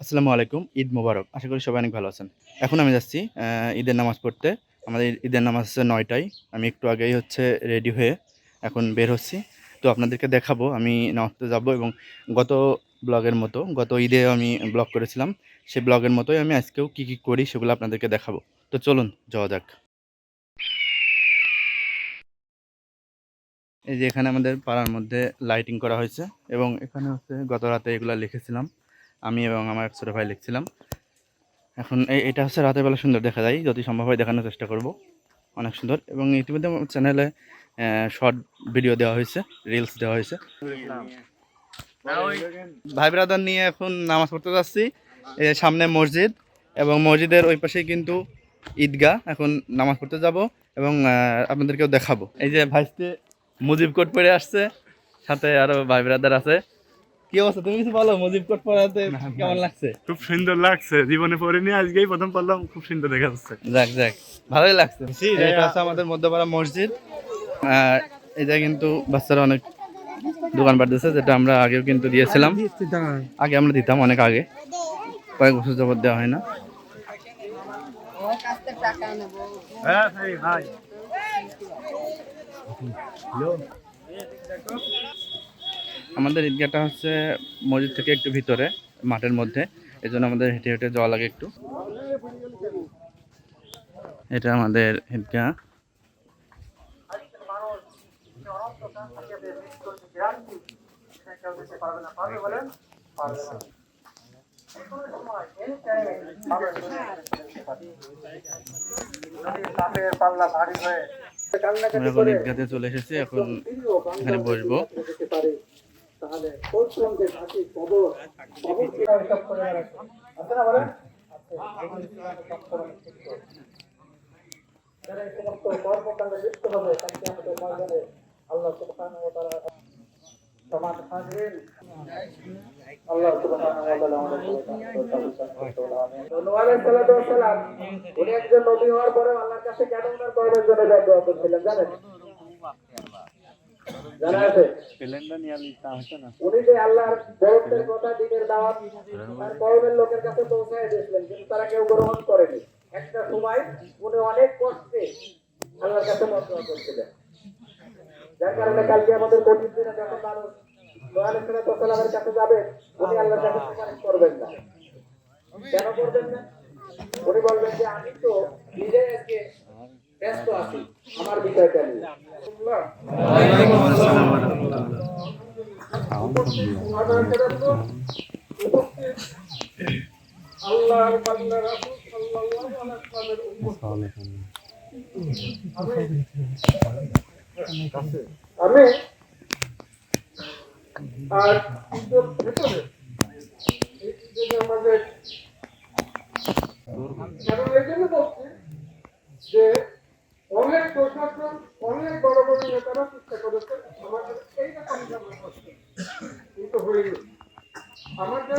আসসালামু আলাইকুম, ঈদ মোবারক। আশা করি সবাই অনেক ভালো আছেন। এখন আমি যাচ্ছি ঈদের নামাজ পড়তে। আমাদের ঈদের নামাজ হচ্ছে নয়টায়। আমি একটু আগেই হচ্ছে রেডি হয়ে এখন বের হচ্ছি। তো আপনাদেরকে দেখাবো, আমি নামাজ পড়তে যাব এবং গত ব্লগের মতো, গত ঈদে আমি ব্লগ করেছিলাম। সেই ব্লগের মতোই আমি আজকেও কী কী করি সেগুলো আপনাদেরকে দেখাবো। তো চলুন, যাওয়া যাক। এই যে এখানে আমাদের পাড়ার মধ্যে লাইটিং করা হয়েছে এবং এখানে হচ্ছে গত রাতে এগুলো লিখেছিলাম, আমি এবং আমার এক ছোটো ভাই লিখছিলাম। এখন এটা হচ্ছে রাতের বেলা সুন্দর দেখা যায়, যদি সম্ভব হয় দেখানোর চেষ্টা করব। অনেক সুন্দর এবং ইতিমধ্যে আমার চ্যানেলে শর্ট ভিডিও দেওয়া হয়েছে রিলস দেওয়া হয়েছে। ভাই ব্রাদার নিয়ে এখন নামাজ পড়তে যাচ্ছি সামনে মসজিদ এবং মসজিদের ওই পাশেই কিন্তু ঈদগাহ, এখন নামাজ পড়তে যাব এবং আপনাদেরকেও দেখাবো। এই যে ভাইস্তে মুজিব কোট পরে আসছে সাথে আরও ভাই ব্রাদার আছে। কি অবস্থা? তুমি কিছু বলো মুজিব কোট পরাতে কেমন লাগছে? খুব সুন্দর লাগছে জীবনে পড়িনি আজকেই প্রথম পড়লাম খুব সুন্দর দেখা যাচ্ছে। যাক যাক ভালোই লাগছে। এটা হচ্ছে আমাদের মধ্যপাড়া মসজিদ। আর এটা কিন্তু বাচ্চারা অনেক দোকান দিচ্ছে যেটা আমরা আগেও কিন্তু দিয়েছিলাম। আগে আমরা দিতাম অনেক আগে। কয়েক বছর যাবত দেওয়া হয় না। হ্যাঁ ভাই। আমাদের ঈদগাহটা হচ্ছে মসজিদ থেকে একটু ভিতরে মাঠের মধ্যে এই জন্য আমাদের হেঁটে হেঁটে যাওয়া লাগে একটু এটা আমাদের ঈদগাহ আমরা এখন ঈদগাতে চলে এসেছি এখন এখানে বসবো। উনি একজন নবী হওয়ার পরে আল্লাহর কাছে কেন ওনার কর্মের জন্য দোয়া করছিলেন জানেন? উনি যে আল্লাহর বরত্বের কথা দিনের দাওয়াত তার কর্মের লোকের কাছে পৌঁছায় দিয়েছিলেন কিন্তু তারা কেউ গ্রহণ করেনি। একটা সময় উনি অনেক কষ্টে আল্লাহর কাছে মন্ত্রণা করছিলেন যার কারণে কালকে আমাদের কঠিন দিনে যখন মানুষ কাছে যাবেন উনি আল্লাহর করবেন না। কেন করবেন না? যে, আমি তো নিজে ব্যস্ত আছি, আমার বিষয়টা নিয়ে। আল্লাহর বান্দা রাসূল সাল্লাল্লাহু আলাইহি ওয়াসাল্লামের আর ঈদের ভেতরে। আমাদের কারণ এই জন্য বলছি যে অনেক প্রশাসন, অনেক বড় বড় নেতারা চেষ্টা করেছে, আমাদের এইরকম জানা করতে কিন্তু হয়নি আমাদের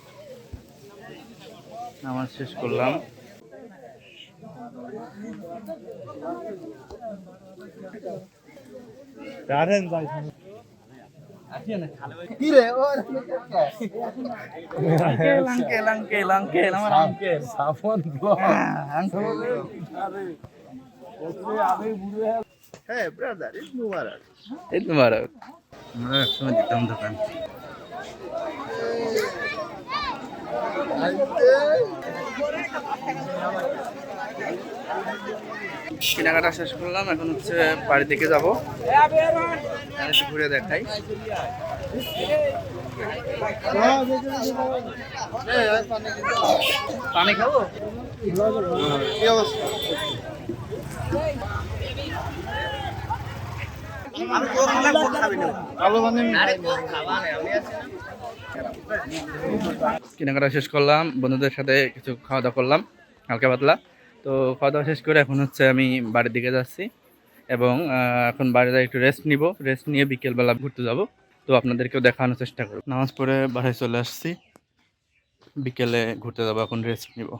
নামাজ শেষ করলাম। আঙ্কেল হ্যাঁ ব্রাদার ইজ মুবারক। আমরা একসময় দিতাম দোকান। কেনাকাটা শেষ করলাম এখন হচ্ছে বাড়ি থেকে যাব। ঘুরে দেখাই। পানি খাব? কেনাকাটা শেষ করলাম বন্ধুদের সাথে কিছু খাওয়া দাওয়া করলাম হালকা পাতলা। তো খাওয়া দাওয়া শেষ করে এখন হচ্ছে আমি বাড়ির দিকে যাচ্ছি এবং এখন বাড়িতে একটু রেস্ট নিব। রেস্ট নিয়ে বিকেলবেলা ঘুরতে যাব। তো আপনাদেরকেও দেখানোর চেষ্টা করব। নামাজ পড়ে বাসায় চলে আসছি। বিকেলে ঘুরতে যাব এখন রেস্ট নিব।